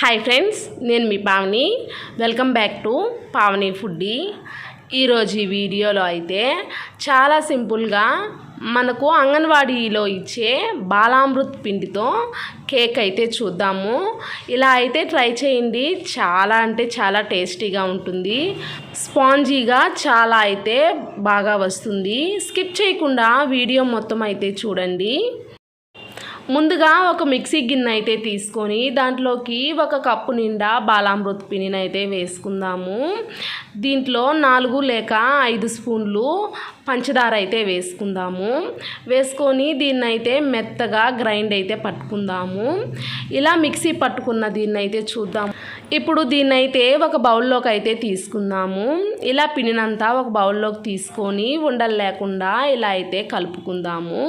Hi friends నేను మీ Pavani. Welcome back to Pavani foodie ఈరోజు ఈ వీడియోలో అయితే చాలా సింపుల్గా మనకు అంగన్వాడీలో ఇచ్చే బాలామృత్ పిండితో కేక్ అయితే చూద్దాము. ఇలా అయితే ట్రై చేయండి. చాలా అంటే చాలా టేస్టీగా ఉంటుంది. స్పాంజీగా చాలా అయితే బాగా వస్తుంది. స్కిప్ చేయకుండా వీడియో మొత్తం అయితే చూడండి. ముందుగా ఒక మిక్సీ గిన్నె అయితే తీసుకొని దాంట్లోకి ఒక కప్పు నిండా బాలామృత్ పిండిని అయితే వేసుకుందాము. దీంట్లో నాలుగు లేక ఐదు స్పూన్లు పంచదార అయితే వేసుకుందాము. వేసుకొని దీన్ని అయితే మెత్తగా గ్రైండ్ అయితే పట్టుకుందాము. ఇలా మిక్సీ పట్టుకున్న దీన్ని అయితే చూద్దాం. ఇప్పుడు దీన్ని అయితే ఒక బౌల్లోకి అయితే తీసుకుందాము. ఇలా పిండినంతా ఒక బౌల్లోకి తీసుకొని ఉండలు లేకుండా ఇలా అయితే కలుపుకుందాము.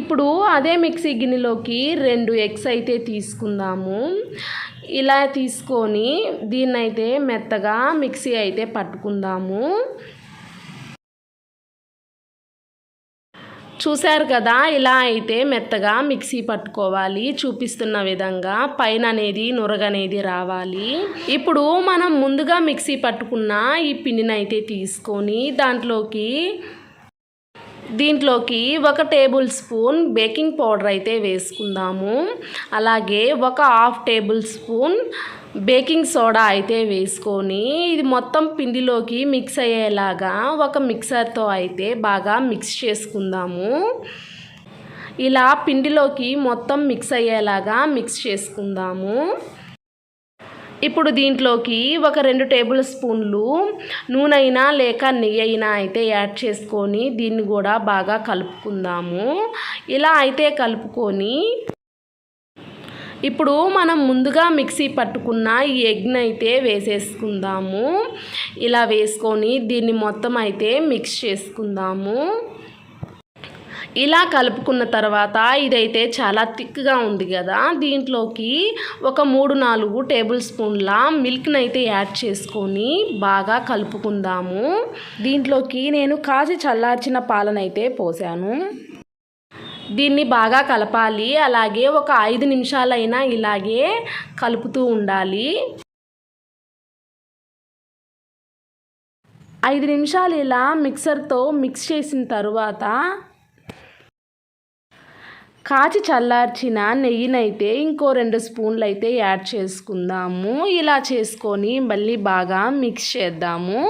ఇప్పుడు అదే మిక్సీ గిన్నెలోకి రెండు ఎగ్స్ అయితే తీసుకుందాము. ఇలా తీసుకొని దీన్నైతే మెత్తగా మిక్సీ అయితే పట్టుకుందాము. చూశారు కదా ఇలా అయితే మెత్తగా మిక్సీ పట్టుకోవాలి చూపిస్తున్న విధంగా పైన అనేది నురగనేది రావాలి. ఇప్పుడు మనం ముందుగా మిక్సీ పట్టుకున్న ఈ పిండినైతే తీసుకొని దాంట్లోకి దీంట్లోకి ఒక టేబుల్ స్పూన్ బేకింగ్ పౌడర్ అయితే వేసుకుందాము. అలాగే ఒక half tablespoon baking soda అయితే వేసుకొని ఇది మొత్తం పిండిలోకి మిక్స్ అయ్యేలాగా ఒక మిక్సర్తో అయితే బాగా మిక్స్ చేసుకుందాము. ఇలా పిండిలోకి మొత్తం మిక్స్ అయ్యేలాగా మిక్స్ చేసుకుందాము. ఇప్పుడు దీంట్లోకి ఒక రెండు టేబుల్ స్పూన్లు నూనె అయినా లేక నెయ్యి అయినా అయితే యాడ్ చేసుకొని దీన్ని కూడా బాగా కలుపుకుందాము. ఇలా అయితే కలుపుకొని ఇప్పుడు మనం ముందుగా మిక్సీ పట్టుకున్న ఈ ఎగ్ని అయితే వేసేసుకుందాము. ఇలా వేసుకొని దీన్ని మొత్తం అయితే మిక్స్ చేసుకుందాము. ఇలా కలుపుకున్న తర్వాత ఇదైతే చాలా థిక్గా ఉంది కదా. దీంట్లోకి ఒక మూడు నాలుగు టేబుల్ స్పూన్ల మిల్క్ని అయితే యాడ్ చేసుకొని బాగా కలుపుకుందాము. దీంట్లోకి నేను కాచి చల్లార్చిన పాలనైతే పోసాను. దీన్ని బాగా కలపాలి. అలాగే ఒక ఐదు నిమిషాలైనా ఇలాగే కలుపుతూ ఉండాలి. ఐదు నిమిషాలు ఇలా మిక్సర్తో మిక్స్ చేసిన తర్వాత కాచి చల్లార్చిన నెయ్యినైతే ఇంకో రెండు స్పూన్లు అయితే యాడ్ చేసుకుందాము. ఇలా చేసుకొని మళ్ళీ బాగా మిక్స్ చేద్దాము.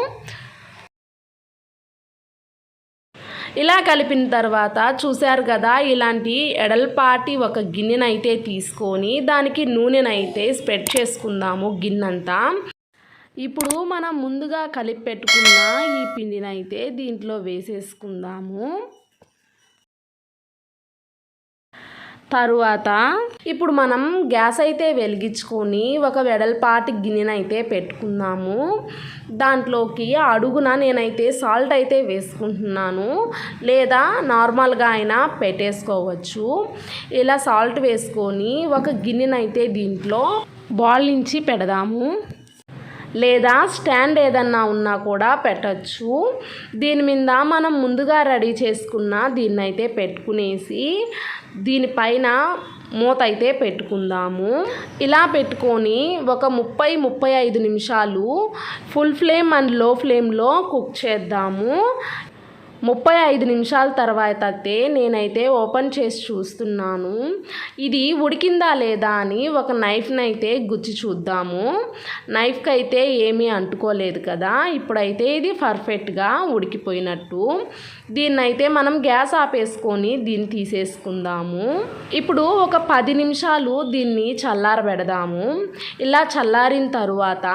ఇలా కలిపిన తర్వాత చూశారు కదా ఇలాంటి ఎడల్పాటి ఒక గిన్నెనైతే తీసుకొని దానికి నూనెనైతే స్ప్రెడ్ చేసుకుందాము గిన్నెంతా. ఇప్పుడు మనం ముందుగా కలిపి పెట్టుకున్న ఈ పిండినైతే దీంట్లో వేసేసుకుందాము. తరువాత ఇప్పుడు మనం గ్యాస్ అయితే వెలిగించుకొని ఒక వెడల్పాటి గిన్నెనైతే పెట్టుకుందాము. దాంట్లోకి అడుగున నేనైతే సాల్ట్ అయితే వేసుకుంటున్నాను. లేదా నార్మల్గా అయినా పెట్టేసుకోవచ్చు. ఇలా సాల్ట్ వేసుకొని ఒక గిన్నెనైతే దీంట్లో బాల్ నుంచి పెడదాము. లేదా స్టాండ్ ఏదన్నా ఉన్నా కూడా పెట్టచ్చు. దీని మీద మనం ముందుగా రెడీ చేసుకున్న దీన్ని అయితే పెట్టుకునేసి దీనిపైన మూత అయితే పెట్టుకుందాము. ఇలా పెట్టుకొని ఒక ముప్పై ముప్పై ఐదు నిమిషాలు ఫుల్ ఫ్లేమ్ అండ్లో ఫ్లేమ్లో కుక్ చేద్దాము. ముప్పై ఐదు నిమిషాల తర్వాత అయితే నేనైతే ఓపెన్ చేసి చూస్తున్నాను. ఇది ఉడికిందా లేదా అని ఒక నైఫ్ని అయితే గుచ్చి చూద్దాము. నైఫ్కి అయితే ఏమీ అంటుకోలేదు కదా ఇప్పుడైతే ఇది పర్ఫెక్ట్గా ఉడికిపోయినట్టు. దీన్నైతే మనం గ్యాస్ ఆపేసుకొని దీన్ని తీసేసుకుందాము. ఇప్పుడు ఒక పది నిమిషాలు దీన్ని చల్లారబెడదాము. ఇలా చల్లారిన తరువాత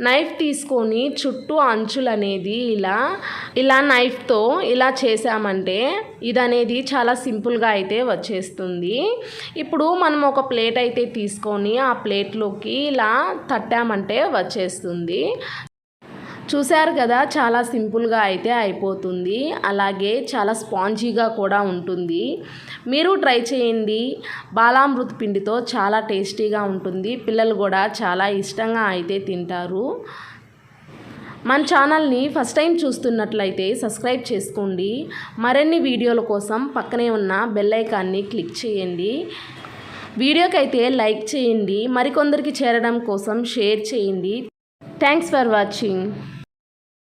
నైఫ్ తీసుకొని చుట్టూ అంచులు అనేది ఇలా ఇలా నైఫ్తో ఇలా చేసామంటే ఇది అనేది చాలా సింపుల్గా అయితే వచ్చేస్తుంది. ఇప్పుడు మనం ఒక ప్లేట్ అయితే తీసుకొని ఆ ప్లేట్లోకి ఇలా తట్టామంటే వచ్చేస్తుంది. చూశారు కదా చాలా సింపుల్గా అయితే అయిపోతుంది. అలాగే చాలా స్పాంజీగా కూడా ఉంటుంది. మీరు ట్రై చేయండి. బాలామృత పిండితో చాలా టేస్టీగా ఉంటుంది. పిల్లలు కూడా చాలా ఇష్టంగా అయితే తింటారు. మన ఛానల్ని ఫస్ట్ టైం చూస్తున్నట్లయితే సబ్స్క్రైబ్ చేసుకోండి. మరిన్ని వీడియోల కోసం పక్కనే ఉన్న బెల్ ఐకాన్ని క్లిక్ చేయండి. వీడియోకి అయితే లైక్ చేయండి. మరికొందరికి చేరడం కోసం షేర్ చేయండి. Thanks for watching.